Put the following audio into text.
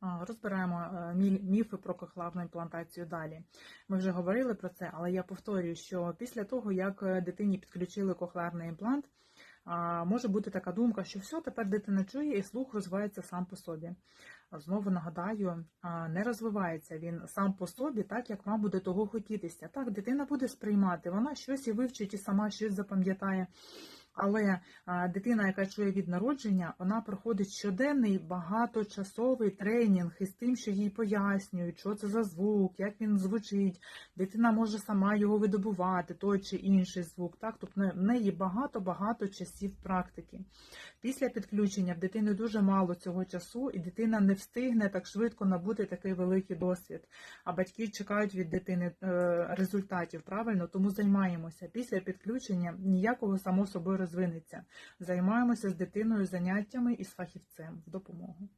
Розбираємо е, міфи про кохларну імплантацію далі. Ми вже говорили про це, але я повторюю, що після того, як е, дитині підключили кохлеарний імплант, може бути така думка, що все, тепер дитина чує і слух розвивається сам по собі. Знову нагадаю, не розвивається він сам по собі, так як вам буде того хотітися. Так, дитина буде сприймати, вона щось і вивчить, і сама щось запам'ятає. Але дитина, яка чує від народження, вона проходить щоденний багаточасовий тренінг із тим, що їй пояснюють, що це за звук, як він звучить. Дитина може сама його видобувати, той чи інший звук. Так, тобто в неї багато-багато часів практики. Після підключення в дитини дуже мало цього часу, і дитина не встигне так швидко набути такий великий досвід. А батьки чекають від дитини е, результатів. Правильно, тому займаємося. Після підключення ніякого само собою розвинеться. Займаємося з дитиною заняттями і з фахівцем в допомогу.